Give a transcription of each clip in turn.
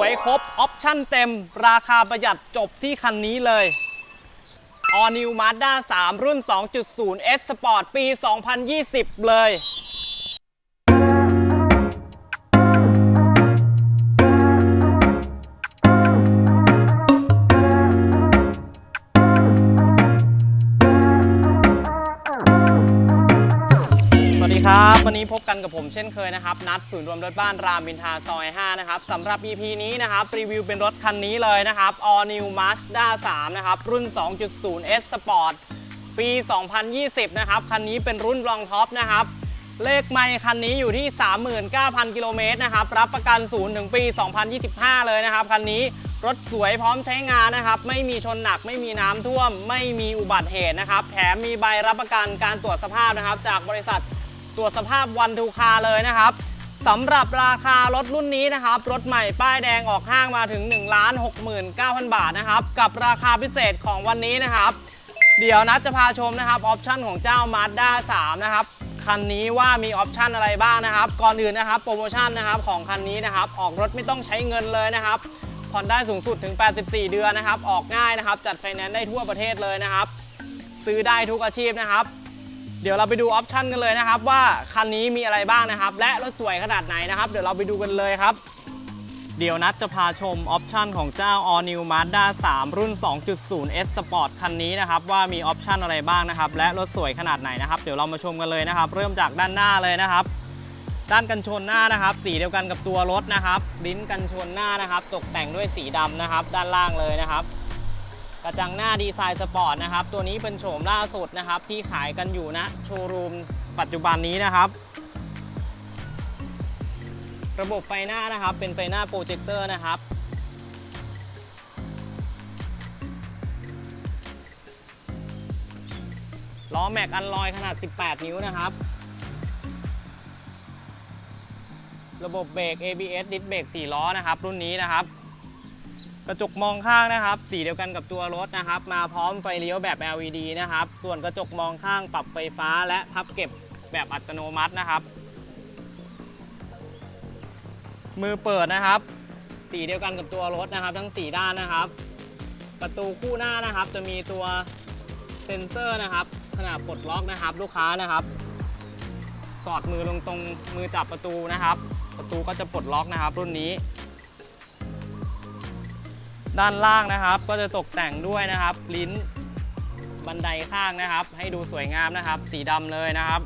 วยครบ ออปชั่นเต็ม ราคาประหยัดจบที่คันนี้เลย All New Mazda 3 รุ่น 2.0 S Sport ปี 2020 เลย ครับ วันนี้พบกันกับผมเช่นเคยนะครับนัดศูนย์รวมรถบ้านรามอินทาซอย 5 นะครับสำหรับ EP นี้นะครับรีวิวเป็นรถคันนี้เลยนะครับ All New Mazda 3 นะครับ รุ่น 2.0 S Sport ปี 2020 นะครับ คันนี้เป็นรุ่นรองท็อปนะครับ เลขไม่คันนี้อยู่ที่ 39,000 กิโลเมตรนะครับ รับประกันศูนย์ถึงปี 2025 เลยนะครับ คันนี้รถสวยพร้อมใช้งานนะครับ ไม่มีชนหนักไม่มีน้ำท่วม ไม่มีอุบัติเหตุนะครับ แถมมีใบรับประกันการตรวจสภาพนะครับ จากบริษัท ตรวจสภาพวันทูคาเลยนะครับสำหรับราคารถรุ่นนี้นะครับ รถใหม่ป้ายแดงออกห้างมาถึง 1 6 9 0 0 0 บาทนะครับ กับราคาพิเศษของวันนี้นะครับ เดี๋ยวนัดจะพาชมนะครับออปชั่นของเจ้า Mazda 3 นะครับ คันนี้ว่ามีออปชั่นอะไรบ้างนะครับ ก่อนอื่นนะครับโปรโมชั่นนะครับของคันนี้นะครับ ออกรถไม่ต้องใช้เงินเลยนะครับผ่อนได้สูงสุดถึง 84 เดือนนะครับ ออกง่ายนะครับ จัดไฟแนนซ์ได้ทั่วประเทศเลยนะครับ ซื้อได้ทุกอาชีพนะครับ เดี๋ยวเราไปดูออปชันกันเลยนะครับ ว่าคันนี้มีอะไรบ้างนะครับ และรถสวยขนาดไหนนะครับ เดี๋ยวเราไปดูกันเลยครับ เดี๋ยวนัดจะพาชมออปชันของเจ้า All New Mazda 3 รุ่น 2.0 S Sport คันนี้นะครับ ว่ามีออปชันอะไรบ้างนะครับ และรถสวยขนาดไหนนะครับ เดี๋ยวเรามาชมกันเลยนะครับ เริ่มจากด้านหน้าเลยนะครับด้านกันชนหน้านะครับ สีเดียวกันกับตัวรถนะครับ ลิ้นกันชนหน้านะครับ ตกแต่งด้วยสีดำนะครับ ด้านล่างเลยนะครับ กระจังหน้าดีไซน์สปอร์ตนะครับ ตัวนี้เป็นโฉมล่าสุดนะครับ ที่ขายกันอยู่นะโชว์รูมปัจจุบันนี้นะครับ ระบบไฟหน้านะครับ เป็นไฟหน้าโปรเจคเตอร์นะครับ ล้อแม็กอันลอยขนาด 18 นิ้วนะครับ ระบบเบรก ABS ดิสเบรก4ล้อนะครับ รุ่นนี้นะครับ กระจกมองข้างนะครับ สีเดียวกันกับตัวรถนะครับ มาพร้อมไฟเลี้ยวแบบ LED นะครับ ส่วนกระจกมองข้างปรับไฟฟ้าและพับเก็บแบบอัตโนมัตินะครับ มือเปิดนะครับ สีเดียวกันกับตัวรถนะครับ ทั้ง 4 ด้านนะครับ ประตูคู่หน้านะครับ จะมีตัวเซ็นเซอร์นะครับ ขนาดปลดล็อกนะครับ ลูกค้านะครับ สอดมือลงตรงมือจับประตูนะครับ ประตูก็จะปลดล็อกนะครับ รุ่นนี้ ด้านล่างนะครับ ก็จะตกแต่งด้วยนะครับ ลิ้นบันไดข้างนะครับ ให้ดูสวยงามนะครับ สีดำเลยนะครับ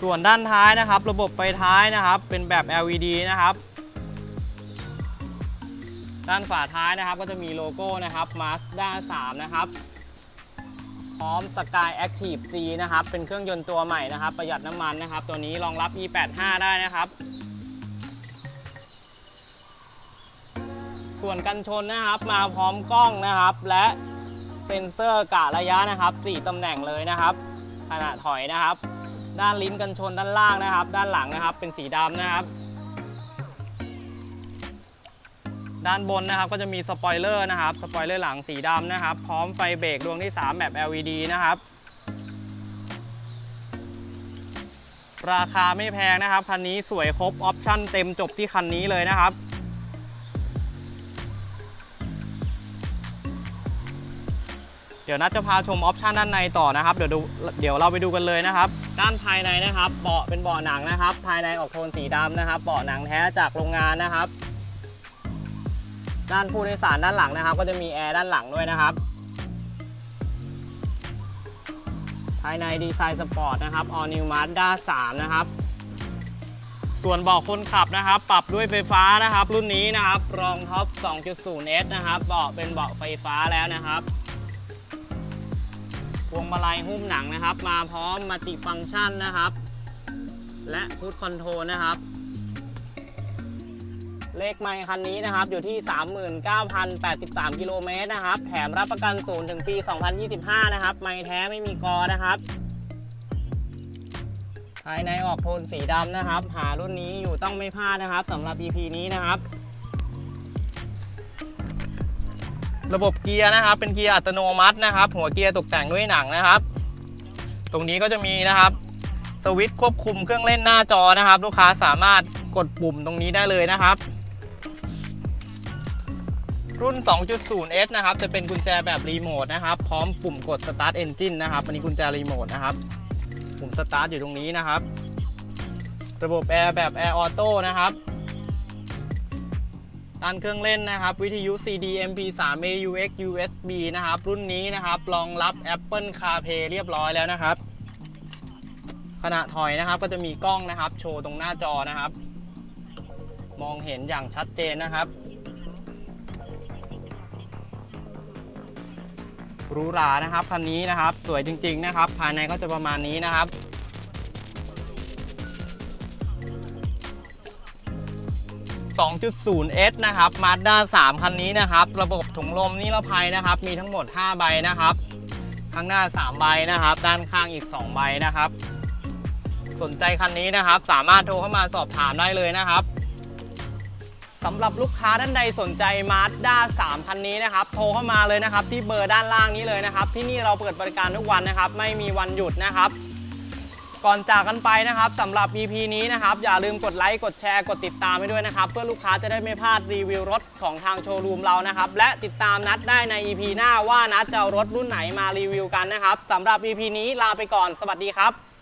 ส่วนด้านท้ายนะครับ ระบบไฟท้ายนะครับ เป็นแบบ LED นะครับ ด้านฝาท้ายนะครับ ก็จะมีโลโก้นะครับ Mazda 3 นะครับพร้อม Sky Active G นะครับ เป็นเครื่องยนต์ตัวใหม่นะครับ ประหยัดน้ำมันนะครับ ตัวนี้รองรับ E85 ได้นะครับ ส่วนกันชนนะครับ มาพร้อมกล้องนะครับ และเซ็นเซอร์กะระยะนะครับ 4 ตำแหน่งเลยนะครับขณะถอยนะครับ ด้านลิ้นกันชนด้านล่างนะครับ ด้านหลังนะครับ เป็นสีดำนะครับ ด้านบนนะครับก็จะมีสปอยเลอร์นะครับสปอยเลอร์หลังสีดำนะครับ พร้อมไฟเบรกดวงที่ 3 แบบ LED นะครับราคาไม่แพงนะครับ คันนี้สวยครบออปชั่นเต็มจบที่คันนี้เลยนะครับ เดี๋ยวนัดจะพาชมออปชันด้านในต่อนะครับเดี๋ยวดูเดี๋ยวเราไปดูกันเลยนะครับ ด้านภายในนะครับเบาะเป็นเบาะหนังนะครับ ภายในออกโทนสีดำนะครับเบาะหนังแท้จากโรงงานนะครับ ด้านผู้โดยสารด้านหลังนะครับ ก็จะมีแอร์ด้านหลังด้วยนะครับ ภายในดีไซน์สปอร์ตนะครับ All New Mazda 3 นะครับ ส่วนเบาะคนขับนะครับ ปรับด้วยไฟฟ้านะครับ รุ่นนี้นะครับรองท็อป 2.0S นะครับเบาะเป็นเบาะไฟฟ้าแล้วนะครับ วงมาลัยหุ้มหนังนะครับ มาพร้อมมัลติฟังก์ชันนะครับ และพุทคอนโทรนะครับ เลขไมค์คันนี้นะครับ อยู่ที่ 39,083 กิโลเมตรนะครับ แถมรับประกันศูนย์ถึงปี 2025 นะครับ ไมค์แท้ไม่มีกอนะครับ ภายในออกโทนสีดำนะครับ หารุ่นนี้อยู่ต้องไม่พลาดนะครับสำหรับ EP นี้นะครับ ระบบเกียร์นะครับ เป็นเกียร์อัตโนมัตินะครับ หัวเกียร์ตกแต่งด้วยหนังนะครับ ตรงนี้ก็จะมีนะครับสวิตช์ควบคุมเครื่องเล่นหน้าจอนะครับ ลูกค้าสามารถกดปุ่มตรงนี้ได้เลยนะครับ รุ่น 2.0S นะครับ จะเป็นกุญแจแบบรีโมทนะครับ พร้อมปุ่มกด Start Engine นะครับ อันนี้กุญแจรีโมทนะครับ ปุ่ม Start อยู่ตรงนี้นะครับ ระบบแอร์แบบแอร์ออโต้นะครับ ด้านเครื่องเล่นนะครับ วิทยุ CD MP3 AUX USB นะครับ รุ่นนี้นะครับรองรับ Apple CarPlay เรียบร้อยแล้วนะครับ ขณะถอยนะครับก็จะมีกล้องนะครับ โชว์ตรงหน้าจอนะครับ มองเห็นอย่างชัดเจนนะครับหรูหรานะครับคันนี้นะครับ สวยจริง ๆ นะครับ ภายในก็จะประมาณนี้นะครับ 2.0S นะครับ Mazda 3 คันนี้นะครับ ระบบถุงลมนิรภัยนะครับ มีทั้งหมด 5 ใบนะครับข้างหน้า 3 ใบนะครับ ด้านข้างอีก 2 ใบนะครับ สนใจคันนี้นะครับ สามารถโทรเข้ามาสอบถามได้เลยนะครับสำหรับลูกค้าท่านใดสนใจ Mazda 3 คันนี้นะครับ โทรเข้ามาเลยนะครับ ที่เบอร์ด้านล่างนี้เลยนะครับ ที่นี่เราเปิดบริการทุกวันนะครับ ไม่มีวันหยุดนะครับ ก่อนจากกันไปนะครับสำหรับ EP นี้นะครับอย่าลืมกดไลค์กดแชร์กดติดตามให้ด้วยนะครับ เพื่อลูกค้าจะได้ไม่พลาดรีวิวรถของทางโชว์รูมเรานะครับ และติดตามนัดได้ใน EP หน้าว่านัดจะเอารถรุ่นไหนมารีวิวกันนะครับสำหรับ EP นี้ลาไปก่อนสวัสดีครับ